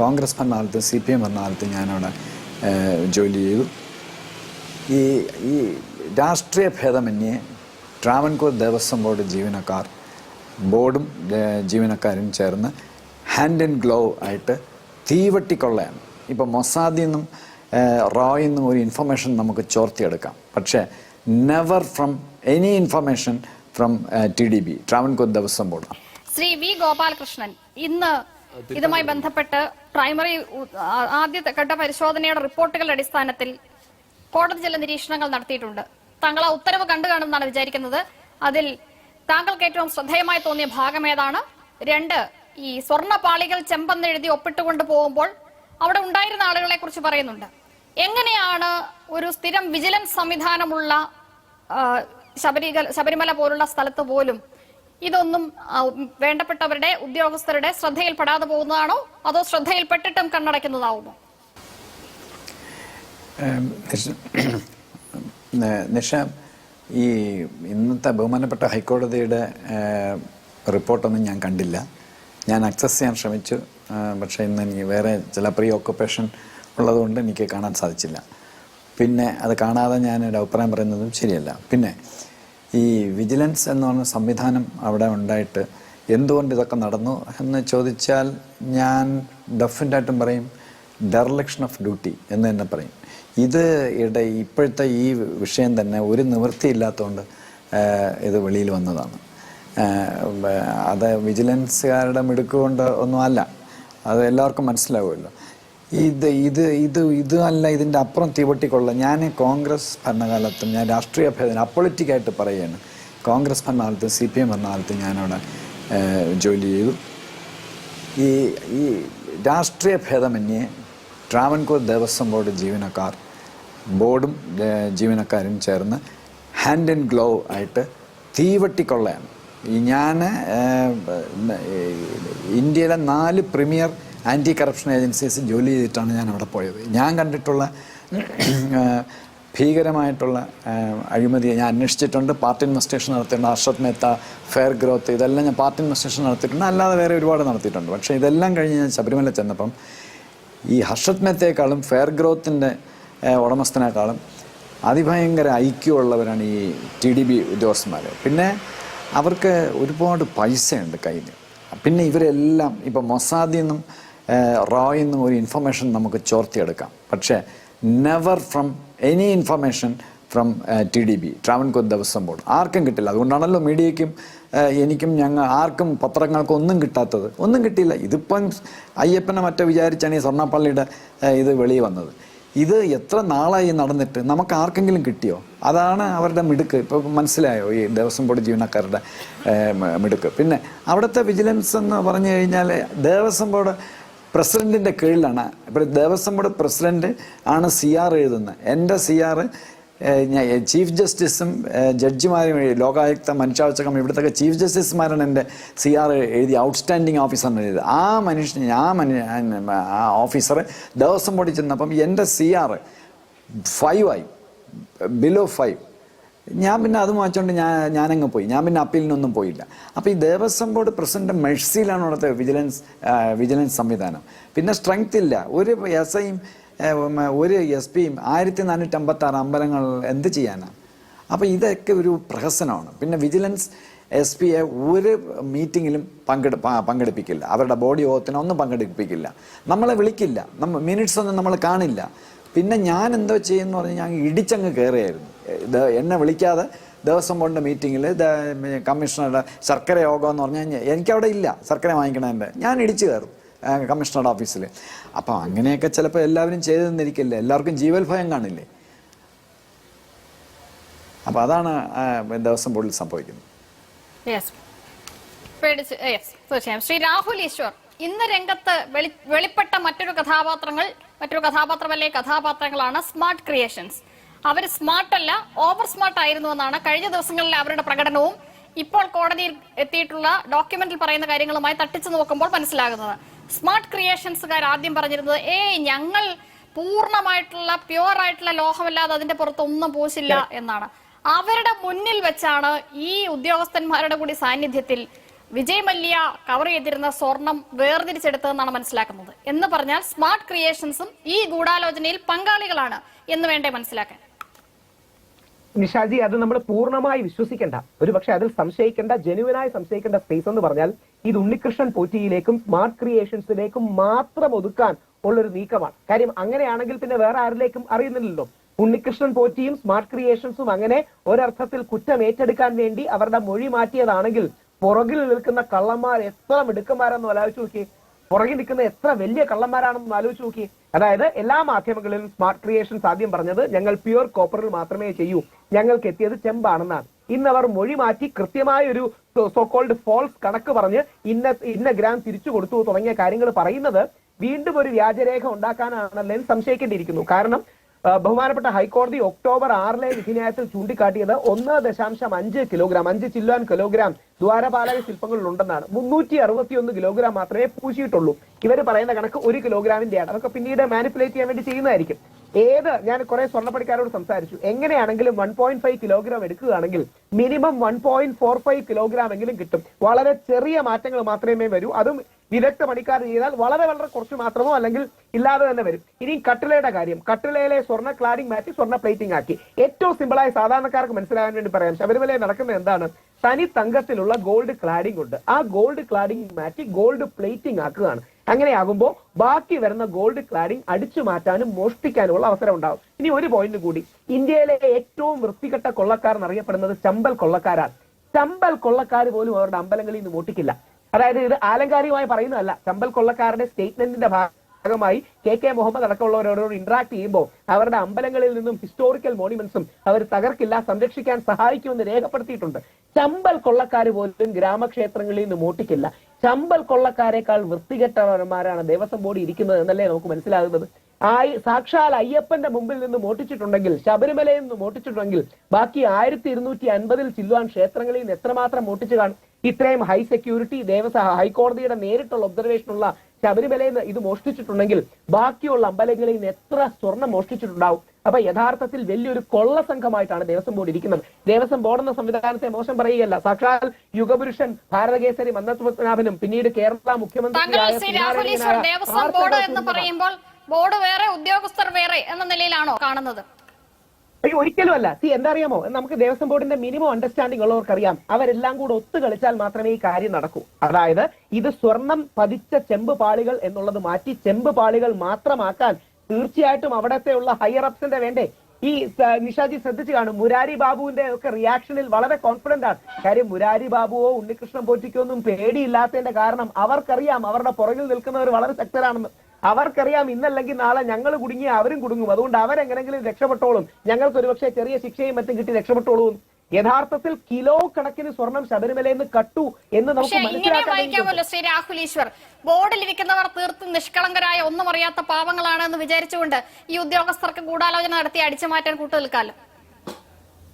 കോൺഗ്രസ് ഭരണകാലത്ത് C P M ഭരണകാലത്ത് ഞാനവിടെ ജോലി ചെയ്തു. ഈ ഈ രാഷ്ട്രീയ ഭേദമന്യേ ട്രാവൻകൂർ ദേവസ്വം ബോർഡ് ജീവനക്കാർ ബോർഡും ജീവനക്കാരും ചേർന്ന് ഹാൻഡ് ആൻഡ് ഗ്ലോവ് ആയിട്ട് തീവട്ടിക്കൊള്ളയാണ്. ഇപ്പോൾ മൊസാദിൽ നിന്നും റോയിൽ നിന്നും ഒരു ഇൻഫർമേഷൻ നമുക്ക് ചോർത്തിയെടുക്കാം. പക്ഷേ never from any information from T D B Travancore Devaswom board. Shri V Gopalakrishnan ഇന്ന് ഇതുമായി ബന്ധപ്പെട്ട് പ്രൈമറി ആദ്യത്തെ ഘട്ട പരിശോധനയുടെ റിപ്പോർട്ടുകളുടെ അടിസ്ഥാനത്തിൽ കോടതി ചില നിരീക്ഷണങ്ങൾ നടത്തിയിട്ടുണ്ട്. താങ്കൾ ആ ഉത്തരവ് കണ്ടു കാണുമെന്നാണ് വിചാരിക്കുന്നത്. അതിൽ താങ്കൾക്ക് ഏറ്റവും ശ്രദ്ധേയമായി തോന്നിയ ഭാഗം ഏതാണ്? രണ്ട് ഈ സ്വർണപാളികൾ ചെമ്പെന്ന് എഴുതി ഒപ്പിട്ടുകൊണ്ട് പോകുമ്പോൾ അവിടെ ഉണ്ടായിരുന്ന ആളുകളെ കുറിച്ച് പറയുന്നുണ്ട്. എങ്ങനെയാണ് ഒരു സ്ഥിരം വിജിലൻസ് സംവിധാനമുള്ള ശബരിമല പോലുള്ള സ്ഥലത്ത് പോലും ഇതൊന്നും വേണ്ടപ്പെട്ടവരുടെ ഉദ്യോഗസ്ഥരുടെ ശ്രദ്ധയിൽപ്പെടാതെ പോകുന്നതാണോ? അതോ ശ്രദ്ധയിൽപ്പെട്ടിട്ടും കണ്ണടയ്ക്കുന്നതാവുമോ നിഷ ഈ ഇന്നത്തെ ബഹുമാനപ്പെട്ട ഹൈക്കോടതിയുടെ റിപ്പോർട്ടൊന്നും ഞാൻ കണ്ടില്ല. ഞാൻ അക്സസ് ചെയ്യാൻ ശ്രമിച്ചു. പക്ഷേ ഇന്ന് എനിക്ക് വേറെ ചില പ്രീ ഓക്കുപ്പേഷൻ ഉള്ളതുകൊണ്ട് എനിക്ക് കാണാൻ സാധിച്ചില്ല. പിന്നെ അത് കാണാതെ ഞാൻ ഒരു അഭിപ്രായം പറയുന്നതും ശരിയല്ല. പിന്നെ ഈ വിജിലൻസ് എന്ന് പറഞ്ഞ സംവിധാനം അവിടെ ഉണ്ടായിട്ട് എന്തുകൊണ്ട് ഇതൊക്കെ നടന്നു എന്ന് ചോദിച്ചാൽ ഞാൻ ഡെഫിനറ്റായിട്ടും പറയും ഡെർലക്ഷൻ ഓഫ് ഡ്യൂട്ടി എന്ന് തന്നെ പറയും. ഇത് ഇട ഇപ്പോഴത്തെ ഈ വിഷയം തന്നെ ഒരു നിവൃത്തിയില്ലാത്തതുകൊണ്ട് ഇത് വെളിയിൽ വന്നതാണ്. അത് വിജിലൻസുകാരുടെ മിടുക്കുകൊണ്ട് ഒന്നും അല്ല. അത് എല്ലാവർക്കും മനസ്സിലാവുമല്ലോ. ഇത് ഇത് ഇത് ഇത് അല്ല ഇതിന്റെ അപ്പുറം തീവട്ടിക്കൊള്ള. ഞാൻ കോൺഗ്രസ് ഭരണകാലത്തും ഞാൻ രാഷ്ട്രീയ ഭേദന അപ്പൊളിറ്റിക്കായിട്ട് പറയുകയാണ് കോൺഗ്രസ് ഭരണകാലത്തും സി പി എം ഭരണകാലത്തും ഞാനവിടെ ജോലി ചെയ്തു. ഈ ഈ രാഷ്ട്രീയ ഭേദമന്യേ ട്രാവൻകൂർ ദേവസ്വം ബോർഡ് ജീവനക്കാർ ബോർഡും ജീവനക്കാരും ചേർന്ന് ഹാൻഡ് ആൻഡ് ഗ്ലൗ ആയിട്ട് തീവട്ടിക്കൊള്ളയാണ്. ഞാൻ ഇന്ത്യയിലെ നാല് പ്രീമിയർ ആന്റി കറപ്ഷൻ ഏജൻസീസ് ജോലി ചെയ്തിട്ടാണ് ഞാൻ അവിടെ പോയത്. ഞാൻ കണ്ടിട്ടുള്ള ഭീകരമായിട്ടുള്ള അഴിമതിയെ ഞാൻ അന്വേഷിച്ചിട്ടുണ്ട്. പാർട്ടി ഇൻവെസ്റ്റേഷൻ നടത്തിയിട്ടുണ്ട്. അർഷത് മേത്ത ഫെയർ ഗ്രോത്ത് ഇതെല്ലാം ഞാൻ പാർട്ടി ഇൻവെസ്റ്റേഷൻ നടത്തിയിട്ടുണ്ട്. അല്ലാതെ വേറെ ഒരുപാട് നടത്തിയിട്ടുണ്ട്. പക്ഷേ ഇതെല്ലാം കഴിഞ്ഞ് ഞാൻ ശബരിമല ചെന്നപ്പം ഈ ഹർഷത് മേത്തയെക്കാളും ഫെയർ ഗ്രോത്തിന്റെ ഉടമസ്ഥനേക്കാളും അതിഭയങ്കര ഐക്യമുള്ളവരാണ് ഈ ടി ഡി ബി ഉദ്യോഗസ്ഥന്മാർ പിന്നെ അവർക്ക് ഒരുപാട് പൈസയുണ്ട് കയ്യിൽ പിന്നെ ഇവരെല്ലാം ഇപ്പം മൊസാദിൽ നിന്നും റോയിൽ നിന്നും ഒരു ഇൻഫർമേഷൻ നമുക്ക് ചോർത്തിയെടുക്കാം. പക്ഷേ never from any information from T D B Travancore Devaswom board. ആർക്കും കിട്ടില്ല. അതുകൊണ്ടാണല്ലോ മീഡിയയ്ക്കും എനിക്കും ഞങ്ങൾ ആർക്കും പത്രങ്ങൾക്കും ഒന്നും കിട്ടാത്തത്. ഒന്നും കിട്ടിയില്ല. ഇതിപ്പം അയ്യപ്പനെ മറ്റോ വിചാരിച്ചാണ് ഈ സ്വർണപ്പള്ളിയുടെ ഇത് വെളിയിൽ വന്നത്. ഇത് എത്ര നാളായി നടന്നിട്ട് നമുക്ക് ആർക്കെങ്കിലും കിട്ടിയോ? അതാണ് അവരുടെ മിടുക്ക്. ഇപ്പോൾ മനസ്സിലായോ ഈ ദേവസ്വം ബോർഡ് ജീവനക്കാരുടെ മിടുക്ക്. പിന്നെ അവിടുത്തെ വിജിലൻസ് എന്ന് പറഞ്ഞു കഴിഞ്ഞാൽ ദേവസ്വം ബോർഡ് പ്രസിഡന്റിന്റെ കീഴിലാണ്. ഇപ്പോൾ ദേവസ്വം ബോർഡ് പ്രസിഡന്റ് ആണ് സി ആർ എഴുതുന്നത്. എന്റെ സി ആർ ചീഫ് ജസ്റ്റിസും ജഡ്ജിമാരും ലോകായുക്ത കമ്മി ഇവിടുത്തെ ചീഫ് ജസ്റ്റിസുമാരാണ് എന്റെ സി ആർ എഴുതി ഔട്ട്സ്റ്റാൻഡിങ് ഓഫീസറിന് എഴുതിയത്. ആ മനുഷ്യൻ ആ ആ ഓഫീസർ ദേവസ്വം ബോർഡിൽ ചെന്നപ്പം എന്റെ സി ആർ ഫൈവ് ആയി. ബിലോ ഫൈവ് ഞാൻ പിന്നെ അത് വാങ്ങിച്ചുകൊണ്ട് ഞാൻ ഞാനങ്ങ് പോയി. ഞാൻ പിന്നെ അപ്പീലിനൊന്നും പോയില്ല. അപ്പോൾ ഈ ദേവസ്വം ബോർഡ് പ്രസിഡന്റ് മെഴ്സിയിലാണ് അവിടുത്തെ വിജിലൻസ് വിജിലൻസ് സംവിധാനം. പിന്നെ സ്ട്രെങ്ത് ഇല്ല. ഒരു എസ് ഐയും ഒരു എസ് പിയും ആയിരത്തി നാനൂറ്റി അമ്പത്തി ആറ് അമ്പലങ്ങൾ എന്ത് ചെയ്യാനാണ് അപ്പോൾ ഇതൊക്കെ ഒരു പ്രഹസനമാണ്. പിന്നെ വിജിലൻസ് എസ് പിയെ ഒരു മീറ്റിങ്ങിലും പങ്കെടു പങ്കെടുപ്പിക്കില്ല. അവരുടെ ബോഡി യോഗത്തിനൊന്നും പങ്കെടുപ്പിക്കില്ല. നമ്മളെ വിളിക്കില്ല. നമ്മൾ മിനിറ്റ്സ് ഒന്നും നമ്മൾ കാണില്ല. പിന്നെ ഞാൻ എന്തോ ചെയ്യുമെന്ന് പറഞ്ഞാൽ ഞാൻ ഇടിച്ചങ്ങ് കയറിയായിരുന്നു എന്നെ വിളിക്കാതെ ദേവസ്വം ബോർഡിന്റെ മീറ്റിങ്ങിൽ കമ്മീഷണറുടെ ശർക്കര യോഗം എന്ന് പറഞ്ഞു കഴിഞ്ഞാൽ എനിക്കവിടെ ഇല്ല ശർക്കര വാങ്ങിക്കണതിന്റെ ഞാൻ ഇടിച്ചു കയറും കമ്മീഷണറുടെ ഓഫീസിൽ അപ്പോൾ അങ്ങനെയൊക്കെ ചിലപ്പോൾ എല്ലാവരും ചെയ്തു തന്നിരിക്കില്ലേ? എല്ലാവർക്കും ജീവൽ ഭയം കാണില്ലേ? അപ്പോൾ അതാണ് ആ, ദേവസ്വം ബോർഡിൽ സംഭവിക്കുന്നത്. ശ്രീ രാഹുൽ ഈശ്വർ ഇന്ന് രംഗത്ത് വെളിപ്പെട്ട മറ്റൊരു കഥാപാത്രങ്ങൾ മറ്റൊരു കഥാപാത്രമല്ലേ? കഥാപാത്രങ്ങളാണ് സ്മാർട്ട് ക്രിയേഷൻസ്. അവർ സ്മാർട്ട് അല്ല ഓവർ സ്മാർട്ട് ആയിരുന്നു എന്നാണ് കഴിഞ്ഞ ദിവസങ്ങളിൽ അവരുടെ പ്രകടനവും ഇപ്പോൾ കോടതിയിൽ എത്തിയിട്ടുള്ള ഡോക്യുമെന്റിൽ പറയുന്ന കാര്യങ്ങളുമായി തട്ടിച്ചു നോക്കുമ്പോൾ മനസ്സിലാകുന്നത്. സ്മാർട്ട് ക്രിയേഷൻസുകാർ ആദ്യം പറഞ്ഞിരുന്നത് ഏ ഞങ്ങൾ പൂർണമായിട്ടുള്ള പ്യുവർ ആയിട്ടുള്ള ലോഹമല്ലാതെ അതിന്റെ പുറത്ത് ഒന്നും പൂശില്ല എന്നാണ്. അവരുടെ മുന്നിൽ വെച്ചാണ് ഈ ഉദ്യോഗസ്ഥന്മാരുടെ കൂടി സാന്നിധ്യത്തിൽ വിജയ് മല്യ കവർ ചെയ്തിരുന്ന സ്വർണം വേർതിരിച്ചെടുത്തതെന്നാണ് മനസ്സിലാക്കുന്നത്. എന്ന് പറഞ്ഞാൽ സ്മാർട്ട് ക്രിയേഷൻസും ഈ ഗൂഢാലോചനയിൽ പങ്കാളികളാണ് എന്ന് വേണ്ടേ മനസ്സിലാക്കാൻ. നിഷാജി അത് നമ്മൾ പൂർണമായി വിശ്വസിക്കേണ്ട. ഒരു പക്ഷെ അതിൽ സംശയിക്കേണ്ട ജനുവനായി സംശയിക്കേണ്ട സ്പേസ് എന്ന് പറഞ്ഞാൽ ഇത് ഉണ്ണികൃഷ്ണൻ പോറ്റിയിലേക്കും സ്മാർട്ട് ക്രിയേഷൻസിലേക്കും മാത്രം ഒതുക്കാൻ ഉള്ളൊരു നീക്കമാണ്. കാര്യം അങ്ങനെയാണെങ്കിൽ പിന്നെ വേറെ ആരിലേക്കും അറിയുന്നില്ലല്ലോ. ഉണ്ണികൃഷ്ണൻ പോറ്റിയും സ്മാർട്ട് ക്രിയേഷൻസും അങ്ങനെ ഒരർത്ഥത്തിൽ കുറ്റം ഏറ്റെടുക്കാൻ വേണ്ടി അവരുടെ മൊഴി മാറ്റിയതാണെങ്കിൽ പുറകിൽ നിൽക്കുന്ന കള്ളന്മാർ എത്ര മിടുക്കന്മാരാണെന്ന് ആലോചിച്ച് നോക്കി. പുറകിൽ നിൽക്കുന്ന എത്ര വലിയ കള്ളന്മാരാണെന്ന് ആലോചിച്ച് നോക്കി. അതായത് എല്ലാ മാധ്യമങ്ങളിലും സ്മാർട്ട് ക്രിയേഷൻസ് ആദ്യം പറഞ്ഞത് ഞങ്ങൾ പ്യുവർ കോപ്പറിൽ മാത്രമേ ചെയ്യൂ. ഞങ്ങൾക്ക് എത്തിയത് ചെമ്പാണെന്നാണ്. ഇന്ന് അവർ മൊഴി മാറ്റി കൃത്യമായ ഒരു സോക്കോൾഡ് ഫോൾസ് കണക്ക് പറഞ്ഞ് ഇന്ന ഇന്ന ഗ്രാം തിരിച്ചു കൊടുത്തു തുടങ്ങിയ കാര്യങ്ങൾ പറയുന്നത് വീണ്ടും ഒരു വ്യാജരേഖ ഉണ്ടാക്കാനാണല്ലേ സംശയിക്കേണ്ടിയിരിക്കുന്നു. കാരണം ബഹുമാനപ്പെട്ട ഹൈക്കോടതി ഒക്ടോബർ ആറിലെ വിധിന്യായത്തിൽ ചൂണ്ടിക്കാട്ടിയത് ഒന്ന് ദശാംശം അഞ്ച് കിലോഗ്രാം അഞ്ച് ചില്ലുവാൻ കിലോഗ്രാം ദ്വാരപാലക ശില്പങ്ങളിൽ ഉണ്ടെന്നാണ് മുന്നൂറ്റി അറുപത്തിയൊന്ന് കിലോഗ്രാം മാത്രമേ പൂശിയിട്ടുള്ളൂ. ഇവർ പറയുന്ന കണക്ക് ഒരു കിലോഗ്രാമിന്റെയാണ്. അതൊക്കെ പിന്നീട് മാനിപ്പുലേറ്റ് ചെയ്യാൻ വേണ്ടി ചെയ്യുന്നതായിരിക്കും. ഏത് ഞാൻ കുറെ സ്വർണപ്പണിക്കാരോട് സംസാരിച്ചു. എങ്ങനെയാണെങ്കിലും വൺ പോയിന്റ് ഫൈവ് കിലോഗ്രാം എടുക്കുകയാണെങ്കിൽ minimum one point four five kilogram എങ്കിലും കിട്ടും. വളരെ ചെറിയ മാറ്റങ്ങൾ മാത്രമേ വരൂ. അതും വിദഗ്ധ പണിക്കാർ ചെയ്താൽ വളരെ വളരെ കുറച്ച് മാത്രമോ അല്ലെങ്കിൽ ഇല്ലാതെ തന്നെ വരും. ഇനി കട്ടിലയുടെ കാര്യം. കട്ടിലയിലെ സ്വർണ ക്ലാഡിംഗ് മാറ്റി സ്വർണ പ്ലേറ്റിംഗ് ആക്കി. ഏറ്റവും സിമ്പിളായി സാധാരണക്കാർക്ക് മനസ്സിലാകാൻ വേണ്ടി പറയാം. ശബരിമലയിൽ നടക്കുന്നത് എന്താണ്? തനി തങ്കത്തിലുള്ള ഗോൾഡ് ക്ലാഡിംഗ് ഉണ്ട്. ആ ഗോൾഡ് ക്ലാഡിംഗ് മാറ്റി ഗോൾഡ് പ്ലേറ്റിംഗ് ആക്കുകയാണ്. അങ്ങനെയാകുമ്പോൾ ബാക്കി വരുന്ന ഗോൾഡ് ക്ലാഡിംഗ് അടിച്ചു മാറ്റാനും മോഷ്ടിക്കാനുമുള്ള അവസരം ഉണ്ടാവും. ഇനി ഒരു പോയിന്റ് കൂടി. ഇന്ത്യയിലെ ഏറ്റവും വൃത്തികെട്ട കൊള്ളക്കാർ അറിയപ്പെടുന്നത് ചമ്പൽ കൊള്ളക്കാരാണ്. ചമ്പൽ കൊള്ളക്കാർ പോലും അവരുടെ അമ്പലങ്ങളിൽ നിന്ന് മോട്ടിക്കില്ല അതായത് ഇത് ആലങ്കാരികമായി പറയുന്നതല്ല. ചമ്പൽ കൊള്ളക്കാരുടെ സ്റ്റേറ്റ്മെന്റിന്റെ ഭാഗമായി കെ കെ മുഹമ്മദ് അടക്കമുള്ളവരോട് ഇന്ററാക്ട് ചെയ്യുമ്പോൾ അവരുടെ അമ്പലങ്ങളിൽ നിന്നും ഹിസ്റ്റോറിക്കൽ മോണിമെന്റ്സും അവർ തകർക്കില്ല സംരക്ഷിക്കാൻ സഹായിക്കുമെന്ന് രേഖപ്പെടുത്തിയിട്ടുണ്ട്. ചമ്പൽ കൊള്ളക്കാർ പോലും ഗ്രാമക്ഷേത്രങ്ങളിൽ നിന്ന് മോട്ടിക്കില്ല. ചമ്പൽ കൊള്ളക്കാരെക്കാൾ വൃത്തികെട്ടവന്മാരാണ് ദേവസ്വം ബോർഡ് ഇരിക്കുന്നത് എന്നല്ലേ നമുക്ക് മനസ്സിലാകുന്നത്? ആയി സാക്ഷാൽ അയ്യപ്പന്റെ മുമ്പിൽ നിന്ന് മോട്ടിച്ചിട്ടുണ്ടെങ്കിൽ ശബരിമലയിൽ നിന്ന് മോട്ടിച്ചിട്ടുണ്ടെങ്കിൽ ബാക്കി ആയിരത്തി ഇരുന്നൂറ്റി അൻപതിൽ ചില്ലുവാൻ ക്ഷേത്രങ്ങളിൽ നിന്ന് എത്രമാത്രം മോട്ടിച്ചു കാണും? ഇത്രയും ഹൈ സെക്യൂരിറ്റി ദേവസ്വ ഹൈക്കോടതിയുടെ നേരിട്ടുള്ള ഒബ്സർവേഷൻ ഉള്ള ശബരിമലയിൽ നിന്ന് ഇത് മോഷ്ടിച്ചിട്ടുണ്ടെങ്കിൽ ബാക്കിയുള്ള അമ്പലങ്ങളിൽ നിന്ന് എത്ര സ്വർണം മോഷ്ടിച്ചിട്ടുണ്ടാവും? അപ്പൊ യഥാർത്ഥത്തിൽ വലിയൊരു കൊള്ള സംഘമായിട്ടാണ് ദേവസ്വം ബോർഡ് ഇരിക്കുന്നത്. ദേവസ്വം ബോർഡ് എന്ന സംവിധാനത്തെ മോശം പറയുകയല്ല. സാക്ഷാൽ യുഗപുരുഷൻ ഭാരതകേസരി മന്ദത്വനാഭനും പിന്നീട് കേരള മുഖ്യമന്ത്രി ദേവസ്വം ബോർഡ് എന്ന് പറയുമ്പോൾ ബോർഡ് വേറെ ഉദ്യോഗസ്ഥർ വേറെ എന്ന നിലയിലാണോ കാണുന്നത്? അയ്യോ ഒരിക്കലും അല്ല സി എന്താ അറിയാമോ നമുക്ക് ദേവസ്വം ബോർഡിന്റെ മിനിമം അണ്ടർസ്റ്റാൻഡിംഗ് ഉള്ളവർക്കറിയാം അവരെല്ലാം കൂടെ ഒത്തു കളിച്ചാൽ മാത്രമേ ഈ കാര്യം നടക്കൂ. അതായത് ഇത് സ്വർണം പതിച്ച ചെമ്പ് പാളികൾ എന്നുള്ളത് മാറ്റി ചെമ്പ് പാളികൾ മാത്രമാക്കാൻ തീർച്ചയായിട്ടും അവിടത്തെ ഉള്ള ഹയർ അപ്സിന്റെ വേണ്ടേ? ഈ നിഷാജി ശ്രദ്ധിച്ചു കാണും. മുരാരി ബാബുവിന്റെ ഒക്കെ റിയാക്ഷനിൽ വളരെ കോൺഫിഡന്റ് ആണ്. കാര്യം മുരാരി ബാബുവോ ഉണ്ണികൃഷ്ണൻ പോറ്റിക്കോ ഒന്നും പേടിയില്ലാത്തതിന്റെ കാരണം അവർക്കറിയാം. അവരുടെ പുറകിൽ നിൽക്കുന്നവർ വളരെ ശക്തരാണെന്ന്. അവർക്കറിയാം ഇന്നല്ലെങ്കിൽ നാളെ ഞങ്ങൾ കുടുങ്ങിയ അവരും കുടുങ്ങും. അതുകൊണ്ട് അവരെങ്ങനെങ്കിലും രക്ഷപ്പെട്ടോളും. ഞങ്ങൾക്ക് ഒരുപക്ഷെ ചെറിയ ശിക്ഷയും മറ്റും കിട്ടി രക്ഷപ്പെട്ടോളും യഥാർത്ഥത്തിൽ കിലോ കണക്കിന് സ്വർണം ശബരിമലയിൽ നിന്ന് കട്ടു എന്ന് നമുക്ക് ശ്രീ രാഹുൽ ഈശ്വർ ബോർഡിലിരിക്കുന്നവർ തീർത്തും നിഷ്കളങ്കരായ ഒന്നും അറിയാത്ത പാവങ്ങളാണ് എന്ന് വിചാരിച്ചുകൊണ്ട് ഈ ഉദ്യോഗസ്ഥർക്ക് ഗൂഢാലോചന നടത്തി അടിച്ചു മാറ്റാൻ കൂട്ടുനിൽക്കാലോ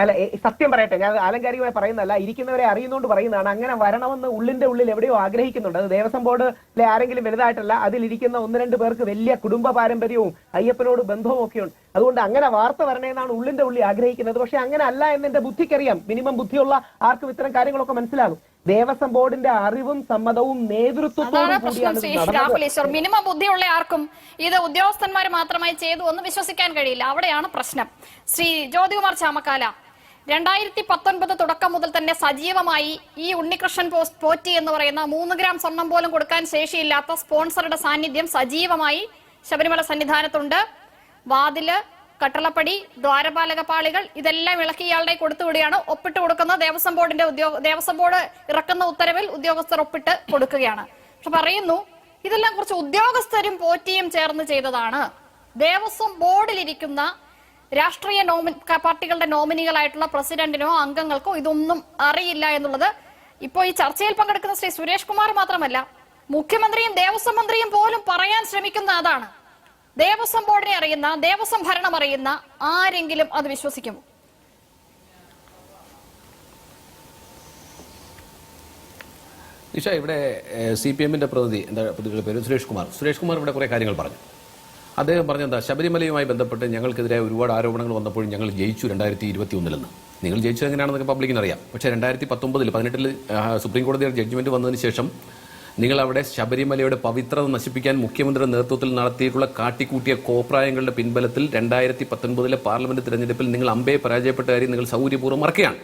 അല്ല സത്യം പറയട്ടെ ഞാൻ ആലങ്കാരികമായി പറയുന്നതല്ല ഇരിക്കുന്നവരെ അറിയുന്നോണ്ട് പറയുന്നതാണ്. അങ്ങനെ വരണമെന്ന് ഉള്ളിന്റെ ഉള്ളിൽ എവിടെയോ ആഗ്രഹിക്കുന്നുണ്ട്. അത് ദേവസ്വം ബോർഡിലെ ആരെങ്കിലും വലുതായിട്ടല്ല അതിലിരിക്കുന്ന ഒന്ന് രണ്ട് പേർക്ക് വലിയ കുടുംബ പാരമ്പര്യവും അയ്യപ്പനോട് ബന്ധവും ഒക്കെയുണ്ട്. അതുകൊണ്ട് അങ്ങനെ വാർത്ത വരണമെന്നാണ് ഉള്ളിന്റെ ഉള്ളിൽ ആഗ്രഹിക്കുന്നത്. പക്ഷെ അങ്ങനെ അല്ല എന്ന് എന്റെ ബുദ്ധിക്കറിയാം. മിനിമം ബുദ്ധിയുള്ള ആർക്കും ഇത്തരം കാര്യങ്ങളൊക്കെ മനസ്സിലാകും. ദേവസ്വം ബോർഡിന്റെ അറിവും സമ്മതവും നേതൃത്വവും നേതൃത്വത്തോടും മിനിമം ബുദ്ധിയുള്ള ആർക്കും ഇത് ഉദ്യോഗസ്ഥന്മാർ മാത്രമായി ചെയ്തു എന്ന് വിശ്വസിക്കാൻ കഴിയില്ല. അവിടെയാണ് പ്രശ്നം. ശ്രീ ജ്യോതികുമാർ ചാമക്കാല. രണ്ടായിരത്തി പത്തൊൻപത് തുടക്കം മുതൽ തന്നെ സജീവമായി ഈ ഉണ്ണികൃഷ്ണൻ പോസ്റ്റ് പോറ്റി എന്ന് പറയുന്ന മൂന്ന് ഗ്രാം സ്വർണം പോലും കൊടുക്കാൻ ശേഷിയില്ലാത്ത സ്പോൺസറുടെ സാന്നിധ്യം സജീവമായി ശബരിമല സന്നിധാനത്തുണ്ട്. വാതിൽ കട്ടളപ്പടി ദ്വാരപാലക പാളികൾ ഇതെല്ലാം ഇളക്കി ഇയാളുടെ കൊടുത്തുവിടുകയാണ് ഒപ്പിട്ട് കൊടുക്കുന്ന ദേവസ്വം ബോർഡിന്റെ ഉദ്യോഗ ദേവസ്വം ബോർഡ് ഇറക്കുന്ന ഉത്തരവിൽ ഉദ്യോഗസ്ഥർ ഒപ്പിട്ട് കൊടുക്കുകയാണ്. പക്ഷെ പറയുന്നു ഇതെല്ലാം കുറച്ച് ഉദ്യോഗസ്ഥരും പോറ്റിയും ചേർന്ന് ചെയ്തതാണ്. ദേവസ്വം ബോർഡിലിരിക്കുന്ന രാഷ്ട്രീയ പാർട്ടികളുടെ നോമിനികളായിട്ടുള്ള പ്രസിഡന്റിനോ അംഗങ്ങൾക്കോ ഇതൊന്നും അറിയില്ല എന്നുള്ളത് ഇപ്പോൾ ഈ ചർച്ചയിൽ പങ്കെടുക്കുന്ന ശ്രീ സുരേഷ് കുമാർ മാത്രമല്ല മുഖ്യമന്ത്രിയും ദേവസ്വം മന്ത്രിയും പോലും പറയാൻ ശ്രമിക്കുന്ന അതാണ്. ദേവസ്വം ബോർഡിനെ അറിയുന്ന ദേവസ്വം ഭരണം അറിയുന്ന ആരെങ്കിലും അത് വിശ്വസിക്കുമോ? നിഷ ഇവിടെ സി പി എമ്മിന്റെ പ്രതിനിധി എന്താ പ്രതികളുടെ പേര്? സുരേഷ് കുമാർ. സുരേഷ് കുമാർ ഇവിടെ കുറെ കാര്യങ്ങൾ പറഞ്ഞു. അദ്ദേഹം പറഞ്ഞെന്താ ശബരിമലയുമായി ബന്ധപ്പെട്ട് ഞങ്ങൾക്കെതിരെ ഒരുപാട് ആരോപണങ്ങൾ വന്നപ്പോൾ ഞങ്ങൾ ജയിച്ചു രണ്ടായിരത്തി ഇരുപത്തി ഒന്നിലെന്ന് നിങ്ങൾ ജയിച്ചത് എങ്ങനെയാണെന്നൊക്കെ പബ്ലിക്കിന് അറിയാം. പക്ഷേ രണ്ടായിരത്തി പത്തൊമ്പതിൽ പതിനെട്ടിൽ സുപ്രീം കോടതിയുടെ ജഡ്ജ്മെന്റ് വന്നതിന് ശേഷം നിങ്ങൾ അവിടെ ശബരിമലയുടെ പവിത്രത നശിപ്പിക്കാൻ മുഖ്യമന്ത്രിയുടെ നേതൃത്വത്തിൽ നടത്തിയിട്ടുള്ള കാട്ടിക്കൂട്ടിയ കോപ്രായങ്ങളുടെ പിൻബലത്തിൽ രണ്ടായിരത്തി പത്തൊൻപതിലെ പാർലമെന്റ് തിരഞ്ഞെടുപ്പിൽ നിങ്ങൾ അമ്പയെ പരാജയപ്പെട്ട കാര്യം നിങ്ങൾ സൗകര്യപൂർവം മറക്കുകയാണ്.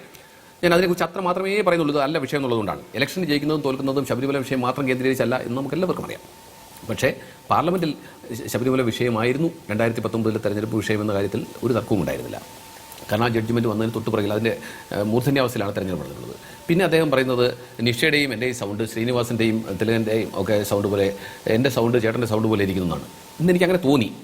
ഞാൻ അതിനെക്കുറിച്ച് അത്ര മാത്രമേ പറയുന്നുള്ളൂ. അല്ല വിഷയം എന്നുള്ളതുകൊണ്ടാണ്. ഇലക്ഷൻ ജയിക്കുന്നതും തോൽക്കുന്നതും ശബരിമല വിഷയം മാത്രം കേന്ദ്രീകരിച്ചല്ല എന്ന് നമുക്ക് എല്ലാവർക്കും അറിയാം. പക്ഷേ പാർലമെന്റിൽ ശബരിമല വിഷയമായിരുന്നു രണ്ടായിരത്തി പത്തൊമ്പതിലെ തെരഞ്ഞെടുപ്പ് വിഷയമെന്ന കാര്യത്തിൽ ഒരു തർക്കവും ഉണ്ടായിരുന്നില്ല. കാരണം ആ ജഡ്ജ്മെന്റ് വന്നതിന് തൊട്ട് പുറകിൽ അതിന്റെ മൂർധന്യാവസ്ഥയിലാണ് തെരഞ്ഞെടുപ്പ് നടന്നത് പിന്നെ അദ്ദേഹം പറയുന്നത് നിഷയുടെയും എന്റെയും സൗണ്ട് ശ്രീനിവാസിന്റെയും തെലുങ്കന്റെയും ഒക്കെ സൗണ്ട് പോലെ എന്റെ സൗണ്ട് ചേട്ടന്റെ സൗണ്ട് പോലെ ഇരിക്കുന്നതാണ്. ഇന്ന് എനിക്ക് അങ്ങനെ തോന്നി.